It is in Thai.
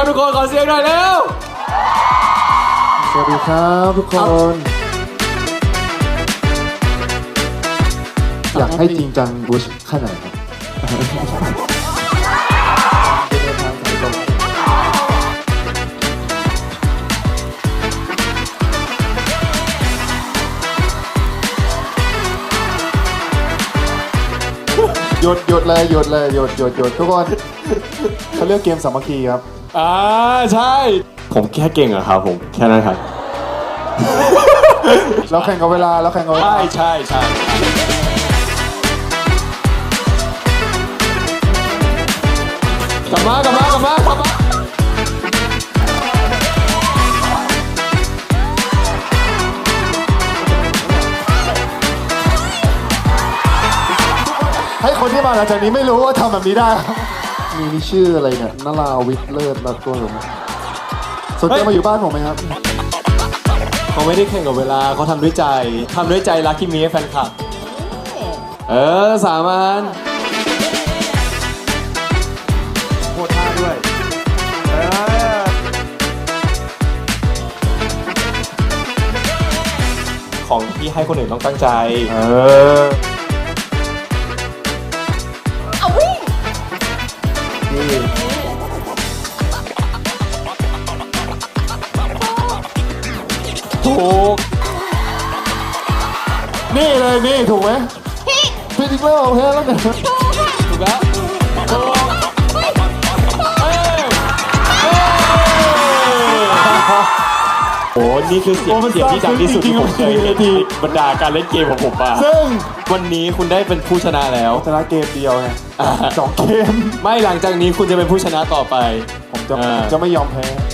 กคนขอเสียงหน่อยเร็วสวัสดีครับทุกคน อยากให้จริงจังบุชแค่ไหนครับหยุดหยุดเลยหยุดเลยหยุดหยุดหยุดทุกคนเขาเรียกเกมสามัคคีครับ อ่าใช่ ผมแค่เก่งอะครับผมแค่นั้นครับ เราแข่งกับเวลาเราแข่งกับเวลา ใช่ใช่ใช่กลับมากลับมากลับมากลับมาให้คนที่มาหลังจากนี้ไม่รู้ว่าทำแบบนี้ได้ครับ มีนี่ชื่ออะไรเนี่ยนราวิทย์เลิศรักตัวผมสนใจมาอยู่บ้านผมไหมครับ เขาไม่ได้แข่งกับเวลาเขาทำด้วยใจทำด้วยใจรักที่มีให้แฟนคลับ เออสามันโคตรท่าด้วยของที่ให้คนอื่นต้องตั้งใจ เออ ถูก นี่เลยนี่ถูกไหมพี่พี่ติ๊กเกอร์โอเคแล้วเนี่ยถูกแล้วถูกเอ้ยเอ้ยโอ้นี่คือเสียงเสียงที่ดังที่สุดที่ผมเคยเห็นในบรรดาการเล่นเกมของผมมาซึ่งวันนี้คุณได้เป็นผู้ชนะแล้วชนะเกมเดียวไงอ่าสองเกม ไม่หลังจากนี้คุณจะเป็นผู้ชนะต่อไป ผมจะอ่าจะไม่ยอมแพ้เ